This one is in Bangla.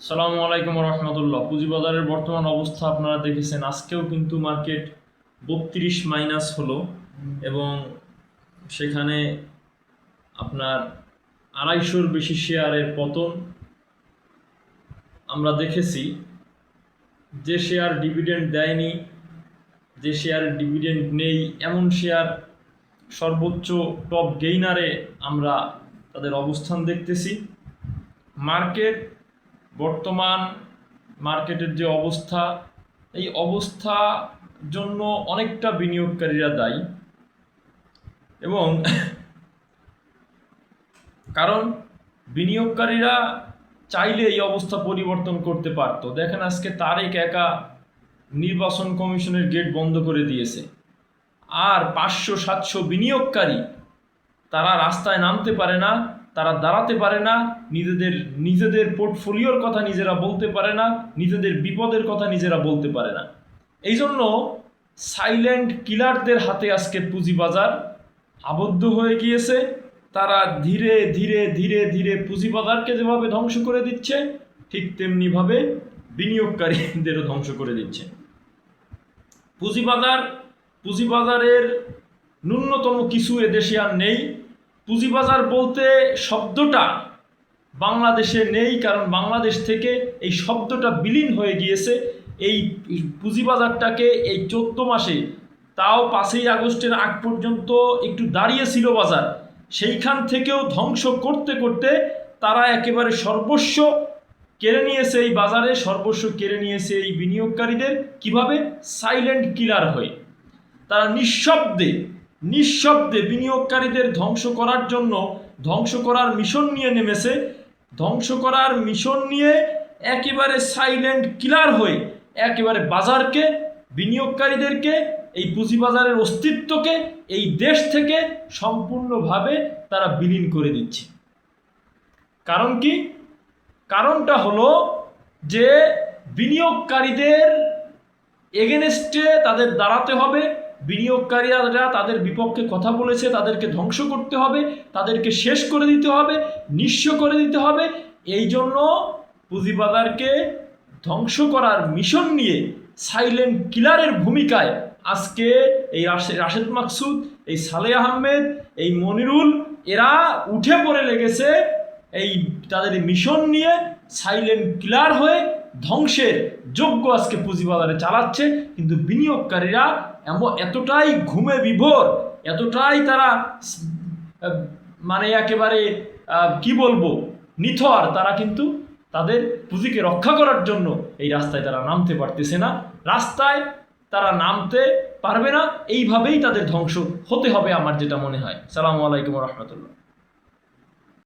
সালামু আলাইকুম রহমতুল্লাহ। পুঁজিবাজারের বর্তমান অবস্থা আপনারা দেখেছেন। আজকেও কিন্তু মার্কেট বত্রিশ মাইনাস হলো এবং সেখানে আপনার আড়াইশোর বেশি শেয়ারের পতন আমরা দেখেছি। যে শেয়ার ডিভিডেন্ড দেয়নি, যে শেয়ারের ডিভিডেন্ড নেই, এমন শেয়ার সর্বোচ্চ টপ গেইনারে আমরা তাদের অবস্থান দেখতেছি। মার্কেট বর্তমান মার্কেটের যে অবস্থা, এই অবস্থা জন্য অনেকটা বিনিয়োগকারীরা দায়ী। এবং কারণ বিনিয়োগকারীরা চাইলে এই অবস্থা পরিবর্তন করতে পারত। দেখেন আজকে তারেক একা নির্বাচন কমিশনের গেট বন্ধ করে দিয়েছে। আর পাঁচশো সাতশো বিনিয়োগকারী তারা রাস্তায় নামতে পারে না। তারা দাঁড়াতে পারে না, নিজেদের নিজেদের পোর্টফোলিওর কথা নিজেরা বলতে পারে না, নিজেদের বিপদের কথা নিজেরা বলতে পারে না। এই জন্য সাইলেন্ট কিলারদের হাতে আজকে পুঁজিবাজার আবদ্ধ হয়ে গিয়েছে। তারা ধীরে ধীরে ধীরে ধীরে পুঁজিবাজারকে যেভাবে ধ্বংস করে দিচ্ছে, ঠিক তেমনিভাবে বিনিয়োগকারীদেরও ধ্বংস করে দিচ্ছে। পুঁজিবাজার, পুঁজিবাজারের ন্যূনতম কিছু এদেশে আর নেই। পুঁজিবাজার বলতে শব্দটা বাংলাদেশে নেই, কারণ বাংলাদেশ থেকে এই শব্দটা বিলীন হয়ে গিয়েছে। এই পুঁজিবাজারটাকে এই চোদ্দ মাসে, তাও পাঁচই আগস্টের আগ পর্যন্ত একটু দাঁড়িয়েছিল বাজার। সেইখান থেকেও ধ্বংস করতে করতে তারা একেবারে সর্বস্ব কেড়ে নিয়েছে এই বাজারে, সর্বস্ব কেড়ে নিয়েছে এই বিনিয়োগকারীদের। কীভাবে? সাইলেন্ট কিলার হয়ে। তারা নিঃশব্দে নিঃশব্দে বিনিয়োগকারীদের ধ্বংস করার জন্য ধ্বংস করার মিশন নিয়ে নেমেছে। ধ্বংস করার মিশন নিয়ে একেবারে সাইলেন্ট কিলার হয়ে একেবারে বাজারকে, বিনিয়োগকারীদেরকে, এই পুঁজিবাজারের অস্তিত্বকে, এই দেশ থেকে সম্পূর্ণভাবে তারা বিলীন করে দিচ্ছে। কারণ কি? কারণটা হলো যে বিনিয়োগকারীদের এগেনস্টে তাদের দাঁড়াতে হবে বিনিয়োগকারীরা তাদের বিপক্ষে কথা বলেছে, তাদেরকে ধ্বংস করতে হবে, তাদেরকে শেষ করে দিতে হবে, নিঃস্ব করে দিতে হবে। এই জন্য পুঁজিবাজারকে ধ্বংস করার মিশন নিয়ে সাইলেন্ট কিলারের ভূমিকায় আজকে এই রাশেদ মাকসুদ, এই সালে আহমেদ, এই মনিরুল, এরা উঠে পড়ে লেগেছে এই তাদের মিশন নিয়ে সাইলেন্ট কিলার হয়ে ধ্বংসের যোগ্য আজকে পুঁজিবাজারে চালাচ্ছে, কিন্তু বিনিয়োগকারীরা এমন এতটাই ঘুমে বিভোর, এতটাই তারা মানে একেবারে কি বলব, নিথর, তারা কিন্তু তাদের পুঁজিকে রক্ষা করার জন্য এই রাস্তায় তারা নামতে পারতেছে না। রাস্তায় তারা নামতে পারবে না। এইভাবেই তাদের ধ্বংস হতে হবে আমার যেটা মনে হয়। সালামু আলাইকুম রহমতুল্লাহ।